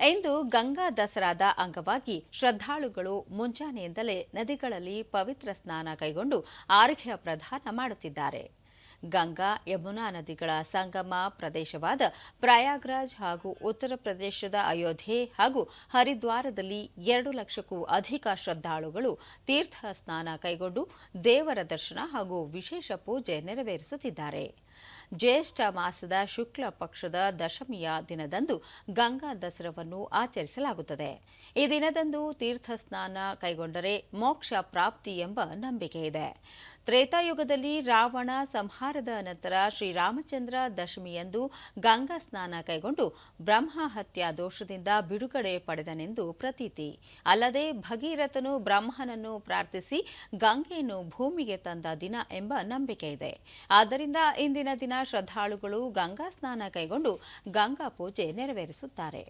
ಇಂದು ಗಂಗಾ ದಸರಾದ ಅಂಗವಾಗಿ ಶ್ರದ್ಧಾಳುಗಳು ಮುಂಜಾನೆಯಿಂದಲೇ ನದಿಗಳಲ್ಲಿ ಪವಿತ್ರ ಸ್ನಾನ ಕೈಗೊಂಡು ಆರ್ಘ್ಯ ಪ್ರದಾನ ಮಾಡುತ್ತಿದ್ದಾರೆ. ಗಂಗಾ, ಯಮುನಾ ನದಿಗಳ ಸಂಗಮ ಪ್ರದೇಶವಾದ ಪ್ರಯಾಗ್ರಾಜ್ ಹಾಗೂ ಉತ್ತರ ಪ್ರದೇಶದ ಅಯೋಧ್ಯೆ ಹಾಗೂ ಹರಿದ್ವಾರದಲ್ಲಿ ಎರಡು ಲಕ್ಷಕ್ಕೂ ಅಧಿಕ ಶ್ರದ್ಧಾಳುಗಳು ತೀರ್ಥ ಸ್ನಾನ ಕೈಗೊಂಡು ದೇವರ ದರ್ಶನ ಹಾಗೂ ವಿಶೇಷ ಪೂಜೆ ನೆರವೇರಿಸುತ್ತಿದ್ದಾರೆ. ಜ್ಯೇಷ್ಠ ಮಾಸದ ಶುಕ್ಲ ಪಕ್ಷದ ದಶಮಿಯ ದಿನದಂದು ಗಂಗಾ ದಸರವನ್ನು ಆಚರಿಸಲಾಗುತ್ತದೆ. ಈ ದಿನದಂದು ತೀರ್ಥ ಸ್ನಾನ ಕೈಗೊಂಡರೆ ಮೋಕ್ಷ ಪ್ರಾಪ್ತಿ ಎಂಬ ನಂಬಿಕೆ ಇದೆ. ತ್ರೇತಾಯುಗದಲ್ಲಿ ರಾವಣ ಸಂಹಾರದ ನಂತರ ಶ್ರೀರಾಮಚಂದ್ರ ದಶಮಿಯಂದು ಗಂಗಾ ಸ್ನಾನ ಕೈಗೊಂಡು ಬ್ರಹ್ಮ ಹತ್ಯಾ ದೋಷದಿಂದ ಬಿಡುಗಡೆ ಪಡೆದನೆಂದು ಪ್ರತೀತಿ. ಅಲ್ಲದೆ ಭಗೀರಥನು ಬ್ರಹ್ಮನನ್ನು ಪ್ರಾರ್ಥಿಸಿ ಗಂಗೆಯನ್ನು ಭೂಮಿಗೆ ತಂದ ದಿನ ಎಂಬ ನಂಬಿಕೆ ಇದೆ. ಆದ್ದರಿಂದ ಇಂದಿನ ದಿನ ಶ್ರದ್ಧಾಳುಗಳು ಗಂಗಾ ಸ್ನಾನ ಕೈಗೊಂಡು ಗಂಗಾ ಪೂಜೆ ನೆರವೇರಿಸುತ್ತಾರೆ.